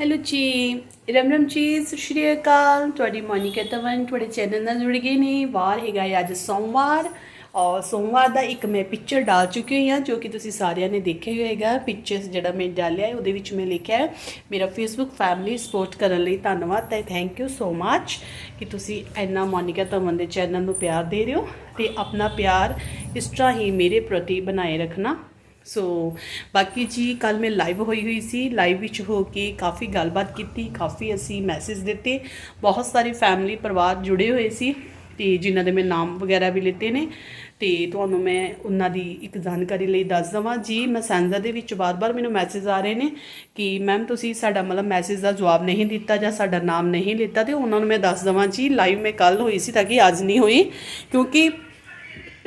Hello ਜੀ ਰਮ ਰਮ ਜੀ ਸਤਿ ਸ਼੍ਰੀ ਅਕਾਲ ਤੁਹਾਡੀ ਮੋਨਿਕਾ ਤਵਨ ਤੁਹਾਡੇ ਚੈਨਲ ਨਾਲ ਜੁੜ ਗਏ ਨੇ। ਵਾਰ ਹੈਗਾ ਹੈ ਅੱਜ ਸੋਮਵਾਰ। ਔਰ ਸੋਮਵਾਰ ਦਾ ਇੱਕ ਮੈਂ ਪਿਕਚਰ ਡਾਲ ਚੁੱਕੀ ਹੋਈ ਹਾਂ, ਜੋ ਕਿ ਤੁਸੀਂ ਸਾਰਿਆਂ ਨੇ ਦੇਖਿਆ ਹੀ ਹੋਏਗਾ। ਪਿਕਚਰਸ ਜਿਹੜਾ ਮੈਂ ਡਾਲਿਆ ਹੈ, ਉਹਦੇ ਵਿੱਚ ਮੈਂ ਲਿਖਿਆ ਹੈ। ਮੇਰਾ ਫੇਸਬੁੱਕ ਫੈਮਿਲੀ ਸਪੋਰਟ ਕਰਨ ਲਈ ਧੰਨਵਾਦ ਤੇ ਥੈਂਕ ਯੂ ਸੋ ਮੱਚ ਕਿ ਤੁਸੀਂ ਇੰਨਾ ਮੋਨਿਕਾ ਤਵਨ ਦੇ ਚੈਨਲ ਨੂੰ ਪਿਆਰ ਦੇ ਰਹੇ ਹੋ। ਤੇ ਆਪਣਾ ਪਿਆਰ ਇਸ ਤਰ੍ਹਾਂ ਹੀ ਮੇਰੇ ਪ੍ਰਤੀ ਬਣਾਏ ਰੱਖਣਾ। ਸੋ ਬਾਕੀ ਜੀ ਕੱਲ ਮੈਂ ਲਾਈਵ ਹੋਈ ਹੋਈ ਸੀ। ਲਾਈਵ ਵਿੱਚ ਹੋ ਕੇ ਕਾਫੀ ਗੱਲਬਾਤ ਕੀਤੀ, ਕਾਫੀ ਅਸੀਂ ਮੈਸੇਜ ਦਿੱਤੇ। ਬਹੁਤ ਸਾਰੇ ਫੈਮਿਲੀ ਪਰਿਵਾਰ ਜੁੜੇ ਹੋਏ ਸੀ ਤੇ ਜਿਨ੍ਹਾਂ ਦੇ ਮੈਂ ਨਾਮ ਵਗੈਰਾ ਵੀ ਲਿੱਤੇ ਨੇ। ਤੇ ਤੁਹਾਨੂੰ ਮੈਂ ਉਹਨਾਂ ਦੀ ਇੱਕ ਜਾਣਕਾਰੀ ਲਈ ਦੱਸ ਦਵਾਂ। ਜੀ ਮੈਸੇਂਜਰ ਦੇ ਵਿੱਚ ਬਾਰ-ਬਾਰ ਮੈਨੂੰ ਮੈਸੇਜ ਆ ਰਹੇ ਨੇ ਕਿ ਮੈਮ ਤੁਸੀਂ ਸਾਡਾ ਮਤਲਬ ਮੈਸੇਜ ਦਾ ਜਵਾਬ ਨਹੀਂ ਦਿੱਤਾ ਜਾਂ ਸਾਡਾ ਨਾਮ ਨਹੀਂ ਲਿੱਤਾ ਤੇ ਉਹਨਾਂ ਨੂੰ ਮੈਂ ਦੱਸ ਦਵਾਂ ਜੀ। ਲਾਈਵ ਮੈਂ ਕੱਲ ਹੋਈ ਸੀ ਤਾਂ ਕਿ ਅੱਜ ਨਹੀਂ ਹੋਈ। ਕਿਉਂਕਿ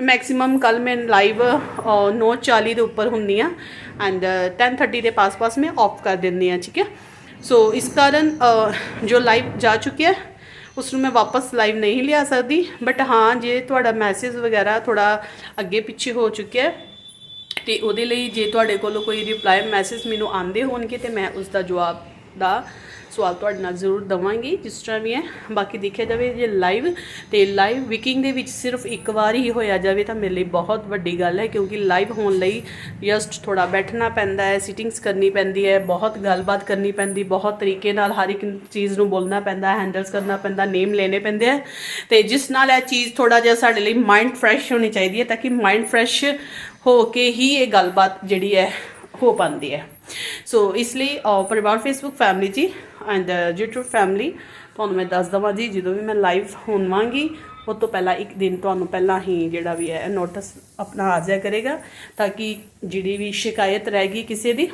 ਮੈਕਸਿਮਮ ਕੱਲ ਮੈਂ ਲਾਈਵ 9:40 ਦੇ ਉੱਪਰ ਹੁੰਦੀ ਆ ਐਂਡ 10:30 ਦੇ ਪਾਸ-ਪਾਸ ਮੈਂ ਆਫ ਕਰ ਦਿੰਦੀ ਆ ਠੀਕ ਹੈ? ਸੋ ਇਸ ਕਾਰਨ ਜੋ ਲਾਈਵ ਜਾ ਚੁੱਕਿਆ ਉਸ ਨੂੰ ਮੈਂ ਵਾਪਸ ਲਾਈਵ ਨਹੀਂ ਲਿਆ ਸਕਦੀ ਬਟ ਹਾਂ, ਜੇ ਤੁਹਾਡਾ ਮੈਸੇਜ ਵਗੈਰਾ ਥੋੜਾ ਅੱਗੇ ਪਿੱਛੇ ਹੋ ਚੁੱਕਿਆ ਹੈ, ਤੇ ਉਹਦੇ ਲਈ ਜੇ ਤੁਹਾਡੇ ਕੋਲੋਂ ਕੋਈ ਰਿਪਲਾਈ ਮੈਸੇਜ ਮੈਨੂੰ ਆਂਦੇ ਹੋਣਗੇ, ਤੇ ਮੈਂ ਉਸ ਦਾ ਜਵਾਬ ਦਾ ਸਵਾਲ ਤੁਹਾਡੇ ਨਾਲ ਜ਼ਰੂਰ ਦਵਾਂਗੀ, ਜਿਸ ਤਰ੍ਹਾਂ ਵੀ ਹੈ। ਬਾਕੀ ਦੇਖਿਆ ਜਾਵੇ ਜੇ ਲਾਈਵ ਤੇ ਲਾਈਵ ਵਿਕਿੰਗ ਦੇ ਵਿੱਚ ਸਿਰਫ ਇੱਕ ਵਾਰ ਹੀ ਹੋਇਆ ਜਾਵੇ ਤਾਂ ਮੇਰੇ ਲਈ ਬਹੁਤ ਵੱਡੀ ਗੱਲ ਹੈ, ਕਿਉਂਕਿ ਲਾਈਵ ਹੋਣ ਲਈ ਜਸਟ ਥੋੜਾ ਬੈਠਣਾ ਪੈਂਦਾ ਹੈ ਸਿਟਿੰਗਸ ਕਰਨੀ ਪੈਂਦੀ ਹੈ, ਬਹੁਤ ਗੱਲਬਾਤ ਕਰਨੀ ਪੈਂਦੀ, ਬਹੁਤ ਤਰੀਕੇ ਨਾਲ ਹਰ ਇੱਕ ਚੀਜ਼ ਨੂੰ ਬੋਲਣਾ ਪੈਂਦਾ ਹੈਂਡਲਸ ਕਰਨਾ ਪੈਂਦਾ ਨੇਮ ਲੈਣੇ ਪੈਂਦੇ ਆ। ਤੇ ਜਿਸ ਨਾਲ ਇਹ ਚੀਜ਼ ਥੋੜਾ ਜਿਹਾ ਸਾਡੇ ਲਈ ਮਾਈਂਡ ਫਰੈਸ਼ ਹੋਣੀ ਚਾਹੀਦੀ ਹੈ, ਤਾਂ ਕਿ ਮਾਈਂਡ ਫਰੈਸ਼ ਹੋ ਕੇ ਹੀ ਇਹ ਗੱਲਬਾਤ ਜਿਹੜੀ ਹੈ, ਹੋ ਪਾਉਂਦੀ ਹੈ। ਸੋ ਇਸ ਲਈ ਅਹ, ਪਰਿਵਾਰ Facebook family ji and YouTube family ਤੁਹਾਨੂੰ ਮੈਂ ਦੱਸ ਦਵਾਂ ਜੀ ਜਦੋਂ ਵੀ ਮੈਂ ਲਾਈਵ ਹੋਣਵਾਂਗੀ ਉਹ ਤੋਂ ਪਹਿਲਾਂ ਇੱਕ ਦਿਨ ਤੁਹਾਨੂੰ ਪਹਿਲਾਂ ਹੀ ਜਿਹੜਾ ਵੀ ਹੈ ਨੋਟਿਸ ਆਪਣਾ ਆ ਜਾਇਆ ਕਰੇਗਾ ਤਾਂ ਕਿ ਜਿਹੜੀ ਵੀ ਸ਼ਿਕਾਇਤ ਰਹੇਗੀ ਕਿਸੇ ਦੀ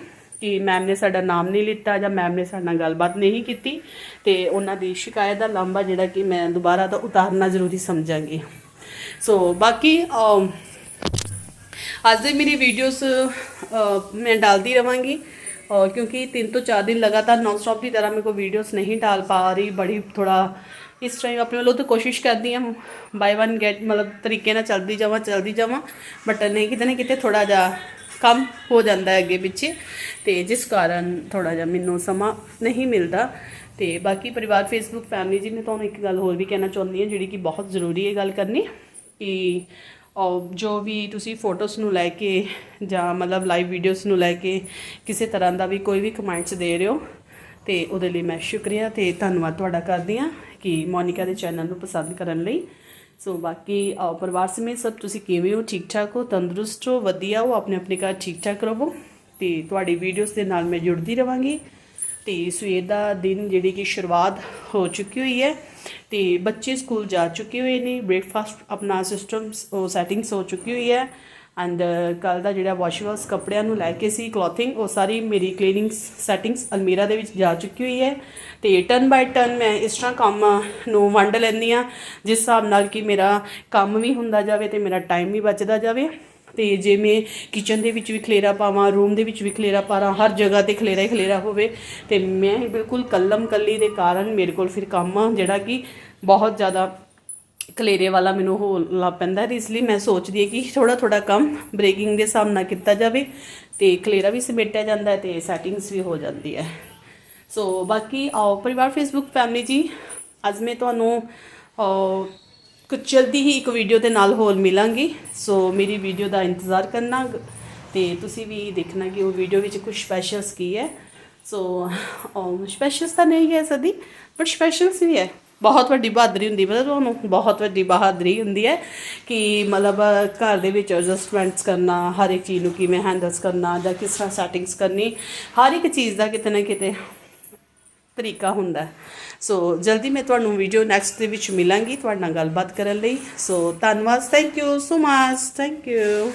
ਕਿ ਮੈਮ ਨੇ ਸਾਡਾ ਨਾਮ ਨਹੀਂ ਲਿੱਤਾ ਜਾਂ ਮੈਮ ਨੇ ਸਾਡੇ ਨਾਲ ਗੱਲਬਾਤ ਨਹੀਂ ਕੀਤੀ ਤੇ ਉਹਨਾਂ ਦੀ ਸ਼ਿਕਾਇਤ ਦਾ ਲੰਬਾ ਜਿਹੜਾ ਕਿ ਮੈਂ ਦੁਬਾਰਾ ਤਾਂ ਉਤਾਰਨਾ ਜ਼ਰੂਰੀ ਸਮਝਾਂਗੀ। ਸੋ ਬਾਕੀ um, ਅੱਜ ਦੀ ਮੇਰੀ ਵੀਡੀਓਜ਼ ਮੈਂ ਡਾਲਦੀ ਰਵਾਂਗੀ। ਔਰ ਕਿਉਂਕਿ 3 ਤੋਂ 4 ਦਿਨ ਲਗਾਤਾਰ ਨੌਨ ਸਟਾਪ ਦੀ ਤਰ੍ਹਾਂ ਮੇਰੇ ਕੋ ਵੀਡੀਓਜ਼ ਨਹੀਂ ਡਾਲ ਪਾ ਰਹੀ, ਬੜੀ ਥੋੜਾ ਇਸ ਟਾਈਮ ਆਪਣੇ ਵੱਲੋਂ ਤਾਂ ਕੋਸ਼ਿਸ਼ ਕਰਦੀ ਹਾਂ ਬਾਈ ਵਨ ਗੈਟ ਮਤਲਬ ਤਰੀਕੇ ਨਾਲ ਚੱਲਦੀ ਜਾਵਾਂ ਚੱਲਦੀ ਜਾਵਾਂ ਬਟ ਨਹੀਂ, ਕਿਤੇ ਨਾ ਕਿਤੇ ਥੋੜਾ ਜਿਹਾ ਕੰਮ ਹੋ ਜਾਂਦਾ ਹੈ ਅੱਗੇ ਪਿੱਛੇ, ਤੇ ਜਿਸ ਕਾਰਨ ਥੋੜਾ ਜਿਹਾ ਮੈਨੂੰ ਸਮਾਂ ਨਹੀਂ ਮਿਲਦਾ। ਤੇ ਬਾਕੀ ਪਰਿਵਾਰ ਫੇਸਬੁੱਕ ਫੈਮਿਲੀ ਜੀ, ਮੈਂ ਤੁਹਾਨੂੰ ਇੱਕ ਗੱਲ ਹੋਰ ਵੀ ਕਹਿਣਾ ਚਾਹੁੰਦੀ ਹਾਂ, ਜਿਹੜੀ ਕਿ ਬਹੁਤ ਜ਼ਰੂਰੀ ਹੈ ਗੱਲ ਕਰਨੀ, ਕਿ ਜੋ ਵੀ ਤੁਸੀਂ ਫੋਟੋਸ ਨੂੰ ਲੈ ਕੇ ਜਾਂ ਮਤਲਬ ਲਾਈਵ ਵੀਡੀਓਜ਼ ਨੂੰ ਲੈ ਕੇ ਕਿਸੇ ਤਰ੍ਹਾਂ ਦਾ ਵੀ ਕੋਈ ਵੀ ਕਮੈਂਟਸ ਦੇ ਰਹੇ ਹੋ, ਤੇ ਉਹਦੇ ਲਈ ਮੈਂ ਸ਼ੁਕਰੀਆ ਤੇ ਧੰਨਵਾਦ ਤੁਹਾਡਾ ਕਰਦੀ ਹਾਂ ਕਿ ਮੋਨਿਕਾ ਦੇ ਚੈਨਲ ਨੂੰ ਪਸੰਦ ਕਰਨ ਲਈ। ਸੋ ਬਾਕੀ ਆਓ, ਪਰਿਵਾਰ ਸਮੇਤ ਸਭ ਤੁਸੀਂ ਕਿਵੇਂ ਹੋ? ਠੀਕ ਠਾਕ ਹੋ? ਤੰਦਰੁਸਤ ਹੋ? ਵਧੀਆ ਹੋ? ਆਪਣੇ ਆਪਣੇ ਘਰ ਠੀਕ ਠਾਕ ਰਹੋ? ਤੇ ਤੁਹਾਡੀ ਵੀਡੀਓਜ਼ ਦੇ ਨਾਲ ਮੈਂ ਜੁੜਦੀ ਰਵਾਂਗੀ। ਤੇ ਸਵੇਰ ਦਾ ਦਿਨ ਜਿਹੜੀ ਕਿ ਸ਼ੁਰੂਆਤ ਹੋ ਚੁੱਕੀ ਹੋਈ ਹੈ ਤੇ ਬੱਚੇ ਸਕੂਲ ਜਾ ਚੁੱਕੇ ਹੋਏ ਨੇ ਬ੍ਰੇਕਫਾਸਟ ਆਪਣਾ ਸਿਸਟਮ ਉਹ ਸੈਟਿੰਗਸ ਹੋ ਚੁੱਕੀ ਹੋਈ ਹੈ ਐਂਡ ਕੱਲ ਦਾ ਜਿਹੜਾ ਵਾਸ਼ਵਾਸ ਕੱਪੜਿਆਂ ਨੂੰ ਲੈ ਕੇ ਸੀ ਕਲੋਥਿੰਗ ਉਹ ਸਾਰੀ ਮੇਰੀ ਕਲੀਨਿੰਗ ਸੈਟਿੰਗਸ ਅਲਮੀਰਾ ਦੇ ਵਿੱਚ ਜਾ ਚੁੱਕੀ ਹੋਈ ਹੈ ਤੇ ਟਰਨ ਬਾਈ ਟਰਨ ਮੈਂ ਇਸ ਤਰ੍ਹਾਂ ਕੰਮ ਨੂੰ ਵੰਡ ਲੈਂਦੀ ਆ ਜਿਸ ਹਿਸਾਬ ਨਾਲ ਕਿ ਮੇਰਾ ਕੰਮ ਵੀ ਹੁੰਦਾ ਜਾਵੇ ਤੇ ਮੇਰਾ ਟਾਈਮ ਵੀ ਬਚਦਾ ਜਾਵੇ। ਤੇ ਜੇ ਮੈਂ ਕਿਚਨ ਦੇ ਵਿੱਚ ਵੀ ਖਲੇਰਾ ਪਾਵਾਂ ਰੂਮ ਦੇ ਵਿੱਚ ਵੀ ਖਲੇਰਾ ਪਾਵਾਂ ਹਰ ਜਗ੍ਹਾ ਤੇ ਖਲੇਰਾ ਹੀ ਖਲੇਰਾ ਹੋਵੇ, ਤੇ ਮੈਂ ਬਿਲਕੁਲ ਕੱਲਮ ਕੱਲੀ ਦੇ ਕਾਰਨ ਮੇਰੇ ਕੋਲ ਫਿਰ ਕੰਮ ਜਿਹੜਾ ਕਿ ਬਹੁਤ ਜ਼ਿਆਦਾ ਖਲੇਰੇ ਵਾਲਾ ਮੈਨੂੰ ਹੋ ਲਾ ਪੈਂਦਾ ਹੈ ਇਸ ਲਈ ਮੈਂ ਸੋਚਦੀ ਹਾਂ ਕਿ ਥੋੜਾ ਥੋੜਾ ਕੰਮ ਬ੍ਰੇਕਿੰਗ ਦੇ ਹਿਸਾਬ ਨਾਲ ਕੀਤਾ ਜਾਵੇ ਤੇ ਖਲੇਰਾ ਵੀ ਸਮੇਟਿਆ ਜਾਂਦਾ ਹੈ ਤੇ ਸੈਟਿੰਗਸ ਵੀ ਹੋ ਜਾਂਦੀ ਹੈ। ਸੋ ਬਾਕੀ ਆਓ ਪਰਿਵਾਰ ਫੇਸਬੁੱਕ ਫੈਮਿਲੀ ਜੀ, ਅੱਜ ਮੈਂ ਤੁਹਾਨੂੰ ਜਲਦੀ ਹੀ ਇੱਕ ਵੀਡੀਓ ਦੇ ਨਾਲ ਹੋਰ ਮਿਲਾਂਗੀ। ਸੋ ਮੇਰੀ ਵੀਡੀਓ ਦਾ ਇੰਤਜ਼ਾਰ ਕਰਨਾ ਤੇ ਤੁਸੀਂ ਵੀ ਦੇਖਣਾ ਕਿ ਉਹ ਵੀਡੀਓ ਵਿੱਚ ਕੁਝ ਸਪੈਸ਼ਲਸ ਕੀ ਹੈ। ਸੋ ਸਪੈਸ਼ਲਸ ਤਾਂ ਨਹੀਂ ਹੈ ਸਦੀ ਪਰ ਸਪੈਸ਼ਲਸ ਵੀ ਹੈ। ਬਹੁਤ ਵੱਡੀ ਬਹਾਦਰੀ ਹੁੰਦੀ, ਮਤਲਬ ਤੁਹਾਨੂੰ ਬਹੁਤ ਵੱਡੀ ਬਹਾਦਰੀ ਹੁੰਦੀ ਹੈ ਕਿ ਮਤਲਬ ਘਰ ਦੇ ਵਿੱਚ ਐਡਜਸਟਮੈਂਟਸ ਕਰਨਾ, ਹਰ ਇੱਕ ਚੀਜ਼ ਨੂੰ ਕਿਵੇਂ ਹੈਂਡਲਸ ਕਰਨਾ ਜਾਂ ਕਿਸ ਤਰ੍ਹਾਂ ਸੈਟਿੰਗਸ ਕਰਨੀ, ਹਰ ਇੱਕ ਚੀਜ਼ ਦਾ ਕਿਤੇ ਨਾ ਕਿਤੇ ਤਰੀਕਾ ਹੁੰਦਾ ਸੋ ਜਲਦੀ ਮੈਂ ਤੁਹਾਨੂੰ ਵੀਡੀਓ ਨੈਕਸਟ ਦੇ ਵਿੱਚ ਮਿਲਾਂਗੀ ਤੁਹਾਡੇ ਨਾਲ ਗੱਲਬਾਤ ਕਰਨ ਲਈ। ਸੋ ਧੰਨਵਾਦ। Thank you so much thank you